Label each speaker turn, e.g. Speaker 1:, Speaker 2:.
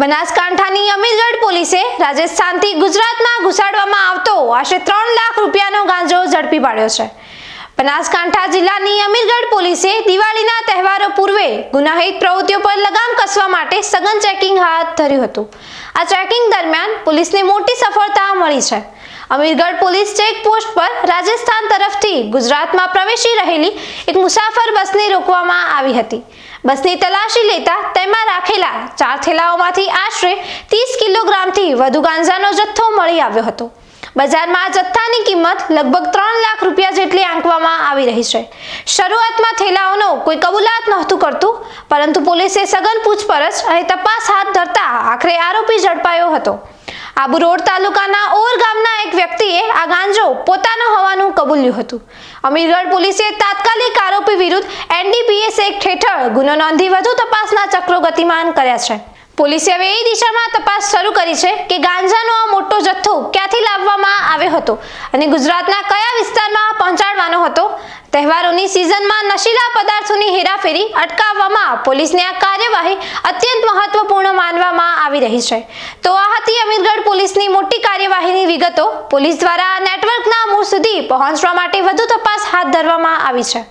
Speaker 1: બનાસકાંઠાની અમીરગઢ પોલીસે રાજસ્થાનથી ગુજરાતમાં ઘુસાડવામાં આવતો આશરે ત્રણ લાખ રૂપિયાનો ગાંજો ઝડપી પાડ્યો છે. બનાસકાંઠા જિલ્લાની અમીરગઢ પોલીસે દિવાળીના તહેવારો પૂર્વે ગુનાહિત પ્રવૃત્તિઓ પર લગામ કસવા માટે સઘન ચેકિંગ હાથ ધર્યું હતું. આ ચેકિંગ દરમિયાન પોલીસને મોટી સફળતા મળી છે. અમીરગઢ પોલીસ ચેકપોસ્ટ પર રાજસ્થાન તરફથી ગુજરાતમાં પ્રવેશી રહેલી એક મુસાફર બસને રોકવામાં આવી હતી. બસની તલાશી લેતા તેમાં ચાર થેલાઓમાંથી આશરે ત્રીસ કિલોગ્રામથી વધુ ગાંજાનો જથ્થો મળી આવ્યો હતો. બજારમાં આ જથ્થાની કિંમત લગભગ ત્રણ લાખ રૂપિયા જેટલી આંકવામાં આવી રહી છે. શરૂઆતમાં થેલાઓનો કોઈ કબૂલાત નહોતું કરતું, પરંતુ પોલીસે સઘન પૂછપરછ અને તપાસ હાથ ધરતા આખરે આરોપી ઝડપાયો હતો. આબુ રોડ તાલુકાના ઓર ગામના એક વ્યક્તિએ આ ગાંજો પોતાનો હોવાનું કબૂલ્યું હતું. અમીરગઢ પોલીસે તાત્કાલિક આરોપી વિરુદ્ધ એનડીપીએસ એક્ટ હેઠળ ગુનો નોંધી વધુ તપાસના ચક્રો ગતિમાન કર્યા છે. પોલીસે હવે એ દિશામાં તપાસ શરૂ કરી છે કે ગાંજાનો આ મોટો જથ્થો ક્યાંથી લાવવામાં આવ્યો હતો અને ગુજરાતના કયા વિસ્તારમાં પહોંચાડવાનો હતો. તહેવારોની સિઝનમાં નશીલા પદાર્થોની હેરાફેરી અટકાવવામાં પોલીસની આ કાર્યવાહી અત્યંત મહત્વપૂર્ણ માનવામાં આવી રહી છે. તો આ હતી અમીરગઢ પોલીસની મોટી કાર્યવાહીની વિગતો પોલીસ દ્વારા નેટવર્કના મૂળ સુધી પહોંચવા માટે વધુ તપાસ હાથ ધરવામાં આવી છે.